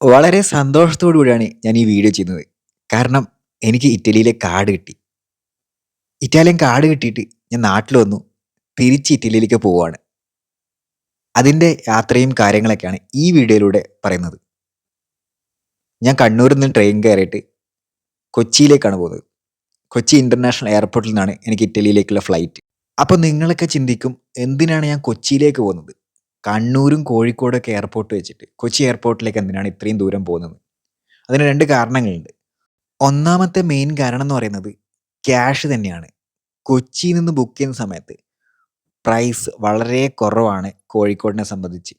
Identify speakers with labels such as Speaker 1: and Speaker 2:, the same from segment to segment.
Speaker 1: വളരെ സന്തോഷത്തോടു കൂടിയാണ് ഞാൻ ഈ വീഡിയോ ചെയ്യുന്നത്. കാരണം എനിക്ക് ഇറ്റലിയിലെ കാർഡ് കിട്ടി. ഇറ്റാലിയൻ കാർഡ് കിട്ടിയിട്ട് ഞാൻ നാട്ടിൽ വന്നു. തിരിച്ച് ഇറ്റലിയിലേക്ക് പോവുകയാണ് അതിന്റെ യാത്രയും കാര്യങ്ങളൊക്കെയാണ് ഈ വീഡിയോയിലൂടെ പറയുന്നത്. ഞാൻ കണ്ണൂരിൽ നിന്ന് ട്രെയിൻ കയറിയിട്ട് കൊച്ചിയിലേക്കാണ് പോകുന്നത്. കൊച്ചി ഇന്റർനാഷണൽ എയർപോർട്ടിൽ നിന്നാണ് എനിക്ക് ഇറ്റലിയിലേക്കുള്ള ഫ്ലൈറ്റ്. അപ്പോൾ നിങ്ങളൊക്കെ ചിന്തിക്കും എന്തിനാണ് ഞാൻ കൊച്ചിയിലേക്ക് പോകുന്നത്? കണ്ണൂരും കോഴിക്കോടൊക്കെ എയർപോർട്ട് വെച്ചിട്ട് കൊച്ചി എയർപോർട്ടിലേക്ക് എന്തിനാണ് ഇത്രയും ദൂരം പോകുന്നത്? അതിന് രണ്ട് കാരണങ്ങളുണ്ട്. ഒന്നാമത്തെ മെയിൻ കാരണം എന്ന് പറയുന്നത് ക്യാഷ് തന്നെയാണ്. കൊച്ചിയിൽ നിന്ന് ബുക്ക് ചെയ്യുന്ന സമയത്ത് പ്രൈസ് വളരെ കുറവാണ് കോഴിക്കോടിനെ സംബന്ധിച്ച്.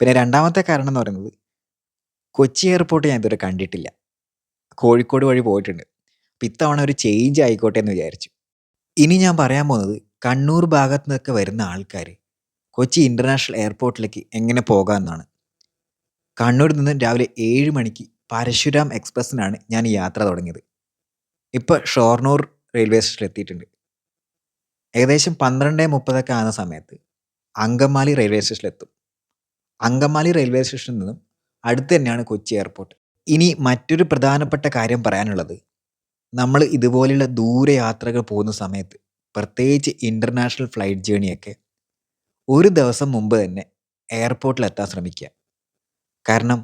Speaker 1: പിന്നെ രണ്ടാമത്തെ കാരണം എന്ന് പറയുന്നത് കൊച്ചി എയർപോർട്ട് ഞാൻ ഇതുവരെ കണ്ടിട്ടില്ല. കോഴിക്കോട് വഴി പോയിട്ടുണ്ട്. അപ്പം ഇത്തവണ ഒരു ചേഞ്ച് ആയിക്കോട്ടെ എന്ന് വിചാരിച്ചു. ഇനി ഞാൻ പറയാൻ പോകുന്നത് കണ്ണൂർ ഭാഗത്തു നിന്നൊക്കെ വരുന്ന ആൾക്കാര് കൊച്ചി ഇന്റർനാഷണൽ എയർപോർട്ടിലേക്ക് എങ്ങനെ പോകാമെന്നാണ്. കണ്ണൂരിൽ നിന്ന് രാവിലെ ഏഴ് മണിക്ക് പരശുരാം എക്സ്പ്രസ്സിനാണ് ഞാൻ യാത്ര തുടങ്ങിയത്. ഇപ്പോൾ ഷോർണൂർ റെയിൽവേ സ്റ്റേഷനിൽ എത്തിയിട്ടുണ്ട്. ഏകദേശം 12:30 മുപ്പതൊക്കെ ആകുന്ന സമയത്ത് അങ്കമാലി റെയിൽവേ സ്റ്റേഷനിലെത്തും. അങ്കമാലി റെയിൽവേ സ്റ്റേഷനിൽ നിന്നും അടുത്ത് തന്നെയാണ് കൊച്ചി എയർപോർട്ട്. ഇനി മറ്റൊരു പ്രധാനപ്പെട്ട കാര്യം പറയാനുള്ളത് നമ്മൾ ഇതുപോലെയുള്ള ദൂരയാത്രകൾ പോകുന്ന സമയത്ത് പ്രത്യേകിച്ച് ഇന്റർനാഷണൽ ഫ്ലൈറ്റ് ജേർണിയൊക്കെ ഒരു ദിവസം മുമ്പ് തന്നെ എയർപോർട്ടിൽ എത്താൻ ശ്രമിക്കുക. കാരണം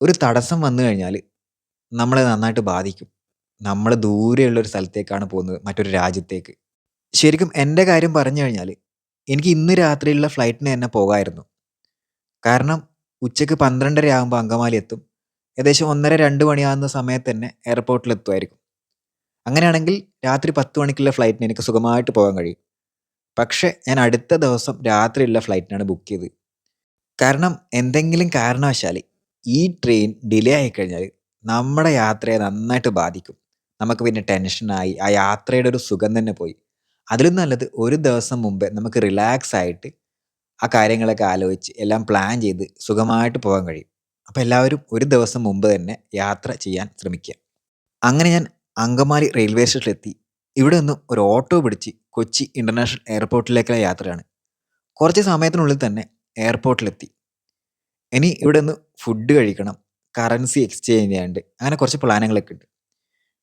Speaker 1: ഒരു തടസ്സം വന്നു കഴിഞ്ഞാൽ നമ്മളെ നന്നായിട്ട് ബാധിക്കും. നമ്മൾ ദൂരെയുള്ളൊരു സ്ഥലത്തേക്കാണ് പോകുന്നത് മറ്റൊരു രാജ്യത്തേക്ക്. ശരിക്കും എന്റെ കാര്യം പറഞ്ഞു കഴിഞ്ഞാൽ എനിക്ക് ഇന്ന് രാത്രിയുള്ള ഫ്ലൈറ്റിന് തന്നെ പോകാമായിരുന്നു. കാരണം ഉച്ചയ്ക്ക് 12:30 ആകുമ്പോൾ അങ്കമാലി എത്തും. ഏകദേശം 1:30, 2 മണിയാകുന്ന സമയത്ത് തന്നെ എയർപോർട്ടിൽ എത്തുമായിരിക്കും. അങ്ങനെയാണെങ്കിൽ രാത്രി 10 മണിക്കുള്ള ഫ്ലൈറ്റിന് എനിക്ക് സുഖമായിട്ട് പോകാൻ കഴിയും. പക്ഷേ ഞാൻ അടുത്ത ദിവസം രാത്രിയുള്ള ഫ്ലൈറ്റിനാണ് ബുക്ക് ചെയ്തത്. കാരണം എന്തെങ്കിലും കാരണവശാൽ ഈ ട്രെയിൻ ഡിലേ ആയിക്കഴിഞ്ഞാൽ നമ്മുടെ യാത്രയെ നന്നായിട്ട് ബാധിക്കും. നമുക്ക് പിന്നെ ടെൻഷനായി ആ യാത്രയുടെ ഒരു സുഖം തന്നെ പോയി. അതിലും നല്ലത് ഒരു ദിവസം മുമ്പേ നമുക്ക് റിലാക്സ് ആയിട്ട് ആ കാര്യങ്ങളൊക്കെ ആലോചിച്ച് എല്ലാം പ്ലാൻ ചെയ്ത് സുഖമായിട്ട് പോകാൻ കഴിയും. അപ്പോൾ എല്ലാവരും ഒരു ദിവസം മുമ്പ് തന്നെ യാത്ര ചെയ്യാൻ ശ്രമിക്കുക. അങ്ങനെ ഞാൻ അങ്കമാലി റെയിൽവേ സ്റ്റേഷനിലെത്തി. ഇവിടെ നിന്നും ഒരു ഓട്ടോ പിടിച്ച് കൊച്ചി ഇന്റർനാഷണൽ എയർപോർട്ടിലേക്കുള്ള യാത്രയാണ്. കുറച്ച് സമയത്തിനുള്ളിൽ തന്നെ എയർപോർട്ടിലെത്തി. ഇനി ഇവിടെ നിന്ന് ഫുഡ് കഴിക്കണം. കറൻസി എക്സ്ചേഞ്ച് ചെയ്യാണ്ട് അങ്ങനെ കുറച്ച് പ്ലാനുകളൊക്കെ ഉണ്ട്.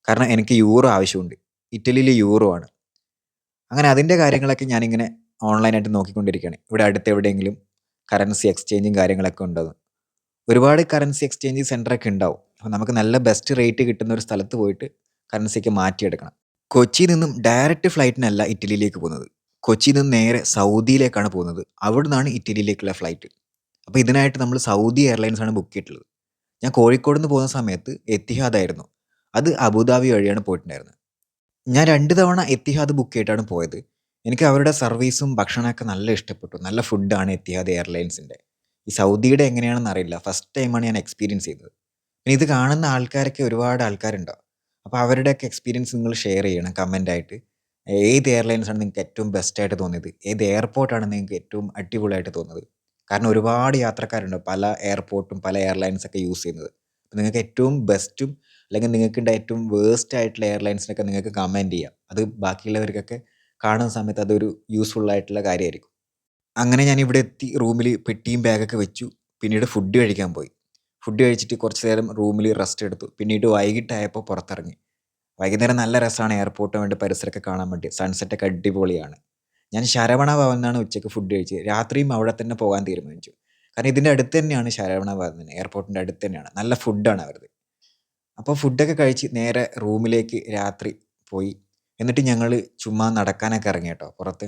Speaker 1: കാരണം എനിക്ക് യൂറോ ആവശ്യമുണ്ട്. ഇറ്റലിയിൽ യൂറോ ആണ്. അങ്ങനെ അതിന്റെ കാര്യങ്ങളൊക്കെ ഞാനിങ്ങനെ ഓൺലൈനായിട്ട് നോക്കിക്കൊണ്ടിരിക്കുകയാണ്. ഇവിടെ അടുത്ത് എവിടെയെങ്കിലും കറൻസി എക്സ്ചേഞ്ചും കാര്യങ്ങളൊക്കെ ഉണ്ടോ ഒരുപാട് കറൻസി എക്സ്ചേഞ്ച് സെന്ററൊക്കെ ഉണ്ടാവും. അപ്പോൾ നമുക്ക് നല്ല ബെസ്റ്റ് റേറ്റ് കിട്ടുന്ന ഒരു സ്ഥലത്ത് പോയിട്ട് കറൻസിയൊക്കെ മാറ്റിയെടുക്കണം. കൊച്ചിയിൽ നിന്നും ഡയറക്റ്റ് ഫ്ലൈറ്റിനല്ല ഇറ്റലിയിലേക്ക് പോകുന്നത്. കൊച്ചിയിൽ നിന്ന് നേരെ സൗദിയിലേക്കാണ് പോകുന്നത്. അവിടെ നിന്നാണ് ഇറ്റലിയിലേക്കുള്ള ഫ്ലൈറ്റ്. അപ്പോൾ ഇതിനായിട്ട് നമ്മൾ സൗദി എയർലൈൻസ് ആണ് ബുക്ക് ചെയ്തിട്ടുള്ളത്. ഞാൻ കോഴിക്കോട് നിന്ന് പോകുന്ന സമയത്ത് എത്തിഹാദ് ആയിരുന്നു. അത് അബുദാബി വഴിയാണ് പോയിട്ടുണ്ടായിരുന്നത്. ഞാൻ രണ്ട് തവണ എത്തിഹാദ് ബുക്ക് ചെയ്തിട്ടാണ് പോയത്. എനിക്ക് അവരുടെ സർവീസും ഭക്ഷണമൊക്കെ നല്ല ഇഷ്ടപ്പെട്ടു. നല്ല ഫുഡാണ് എത്തിഹാദ് എയർലൈൻസിന്റെ. ഈ സൗദിയുടെ എങ്ങനെയാണെന്ന് അറിയില്ല. ഫസ്റ്റ് ടൈമാണ് ഞാൻ എക്സ്പീരിയൻസ് ചെയ്തത്. പിന്നെ ഇത് കാണുന്ന ആൾക്കാരൊക്കെ ഒരുപാട് ആൾക്കാരുണ്ടാവും. അപ്പോൾ അവരുടെയൊക്കെ എക്സ്പീരിയൻസ് നിങ്ങൾ ഷെയർ ചെയ്യണം കമന്റായിട്ട്. ഏത് എയർലൈൻസ് ആണ് നിങ്ങൾക്ക് ഏറ്റവും ബെസ്റ്റ് ആയിട്ട് തോന്നിയത്? ഏത് എയർപോർട്ടാണ് നിങ്ങൾക്ക് ഏറ്റവും അടിപൊളിയായിട്ട് തോന്നുന്നത്? കാരണം ഒരുപാട് യാത്രക്കാരുണ്ട് പല എയർപോർട്ടും പല എയർലൈൻസ് ഒക്കെ യൂസ് ചെയ്യുന്നത്. അപ്പോൾ നിങ്ങൾക്ക് ഏറ്റവും ബെസ്റ്റും അല്ലെങ്കിൽ നിങ്ങൾക്ക് ഏറ്റവും വേസ്റ്റ് ആയിട്ടുള്ള എയർലൈൻസിനൊക്കെ നിങ്ങൾക്ക് കമന്റ് ചെയ്യാം. അത് ബാക്കിയുള്ളവർക്കൊക്കെ കാണുന്ന സമയത്ത് അതൊരു യൂസ്ഫുൾ ആയിട്ടുള്ള കാര്യമായിരിക്കും. അങ്ങനെ ഞാൻ ഇവിടെ എത്തി റൂമിൽ പെട്ടിയും ബാഗൊക്കെ വെച്ചു. പിന്നീട് ഫുഡ് കഴിക്കാൻ പോയി. ഫുഡ് കഴിച്ചിട്ട് കുറച്ച് നേരം റൂമിൽ റെസ്റ്റ് എടുത്തു. പിന്നീട് വൈകിട്ടായപ്പോൾ പുറത്തിറങ്ങി. വൈകുന്നേരം നല്ല രസമാണ് എയർപോർട്ട് വേണ്ടി പരിസരമൊക്കെ കാണാൻ വേണ്ടി. സൺസെറ്റ് ഒക്കെ അടിപൊളിയാണ്. ഞാൻ ശരവണ ഭവൻ എന്നാണ് ഉച്ചയ്ക്ക് ഫുഡ് കഴിച്ചത്. രാത്രിയും അവിടെ തന്നെ പോകാൻ തീരുമാനിച്ചു. കാരണം ഇതിന്റെ അടുത്ത് തന്നെയാണ് ശരവണ ഭവൻ എയർപോർട്ടിന്റെ അടുത്ത് തന്നെയാണ്. നല്ല ഫുഡാണ് അവരത്. അപ്പോൾ ഫുഡൊക്കെ കഴിച്ച് നേരെ റൂമിലേക്ക് രാത്രി പോയി. എന്നിട്ട് ഞങ്ങൾ ചുമ്മാ നടക്കാനൊക്കെ ഇറങ്ങി കേട്ടോ പുറത്ത്.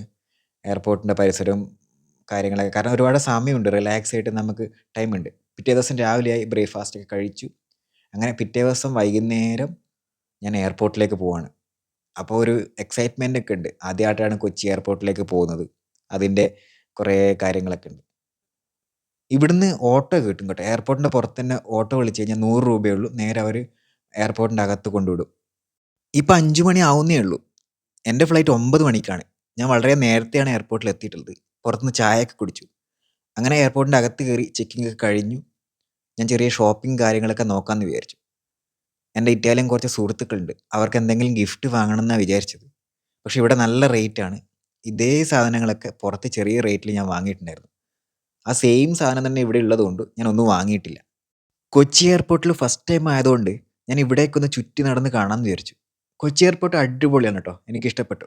Speaker 1: എയർപോർട്ടിന്റെ പരിസരവും കാര്യങ്ങളൊക്കെ കാരണം ഒരുപാട് സമയമുണ്ട്. റിലാക്സ് ആയിട്ട് നമുക്ക് ടൈമുണ്ട്. പിറ്റേ ദിവസം രാവിലെയായി ബ്രേക്ക്ഫാസ്റ്റ് ഒക്കെ കഴിച്ചു. അങ്ങനെ പിറ്റേ ദിവസം വൈകുന്നേരം ഞാൻ എയർപോർട്ടിലേക്ക് പോവാണ്. അപ്പോൾ ഒരു എക്സൈറ്റ്മെന്റ് ഒക്കെ ഉണ്ട്. ആദ്യമായിട്ടാണ് കൊച്ചി എയർപോർട്ടിലേക്ക് പോകുന്നത്. അതിന്റെ കുറേ കാര്യങ്ങളൊക്കെ ഉണ്ട്. ഇവിടുന്ന് ഓട്ടോ കിട്ടും കേട്ടോ. എയർപോർട്ടിന്റെ പുറത്ത് തന്നെ ഓട്ടോ വിളിച്ച് കഴിഞ്ഞാൽ നൂറ് രൂപയേ ഉള്ളൂ. നേരെ അവർ എയർപോർട്ടിന്റെ അകത്ത് കൊണ്ടുവിടും. ഇപ്പം 5 മണി ആവുന്നേ ഉള്ളൂ. എന്റെ ഫ്ലൈറ്റ് ഒമ്പത് മണിക്കാണ്. ഞാൻ വളരെ നേരത്തെയാണ് എയർപോർട്ടിൽ എത്തിയിട്ടുള്ളത്. പുറത്തുനിന്ന് ചായയൊക്കെ കുടിച്ചു. അങ്ങനെ എയർപോർട്ടിന്റെ അകത്ത് കയറി ചെക്കിംഗ് ഒക്കെ കഴിഞ്ഞു. ഞാൻ ചെറിയ ഷോപ്പിംഗ് കാര്യങ്ങളൊക്കെ നോക്കാമെന്ന് വിചാരിച്ചു. എന്റെ ഇറ്റാലിയൻ കുറച്ച് സുഹൃത്തുക്കളുണ്ട്. അവർക്ക് എന്തെങ്കിലും ഗിഫ്റ്റ് വാങ്ങണം എന്നാണ് വിചാരിച്ചത്. പക്ഷേ ഇവിടെ നല്ല റേറ്റാണ്. ഇതേ സാധനങ്ങളൊക്കെ പുറത്ത് ചെറിയ റേറ്റിൽ ഞാൻ വാങ്ങിയിട്ടുണ്ടായിരുന്നു. ആ സെയിം സാധനം തന്നെ ഇവിടെ ഉള്ളതുകൊണ്ട് ഞാൻ ഒന്നും വാങ്ങിയിട്ടില്ല. കൊച്ചി എയർപോർട്ടിൽ ഫസ്റ്റ് ടൈം ആയതുകൊണ്ട് ഞാൻ ഇവിടേക്കൊന്ന് ചുറ്റി നടന്ന് കാണാമെന്ന് വിചാരിച്ചു. കൊച്ചി എയർപോർട്ട് അടിപൊളിയാണ് കേട്ടോ എനിക്കിഷ്ടപ്പെട്ടു.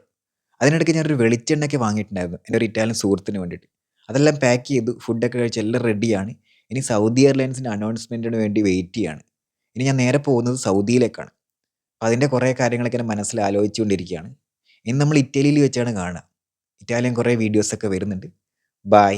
Speaker 1: അതിനിടയ്ക്ക് ഞാനൊരു വെളിച്ചെണ്ണയൊക്കെ വാങ്ങിയിട്ടുണ്ടായിരുന്നു എന്റെ ഒരു ഇറ്റാലിയൻ സുഹൃത്തിന് വേണ്ടിയിട്ട്. അതെല്ലാം പാക്ക് ചെയ്തു. ഫുഡൊക്കെ കഴിച്ച് എല്ലാം റെഡിയാണ്. ഇനി സൗദി എയർലൈൻസിന്റെ അനൗൺസ്മെന്റിന് വേണ്ടി വെയിറ്റ് ചെയ്യാണ്. ഇനി ഞാൻ നേരെ പോകുന്നത് സൗദിയിലേക്കാണ്. അതിന്റെ കുറേ കാര്യങ്ങളൊക്കെ എന്റെ മനസ്സിൽ ആലോചിച്ചുകൊണ്ടിരിക്കുകയാണ്. ഇനി നമ്മൾ ഇറ്റലിയിൽ വെച്ചാണ് കാണുക. ഇറ്റാലിയൻ കുറേ വീഡിയോസൊക്കെ വരുന്നുണ്ട്. ബൈ.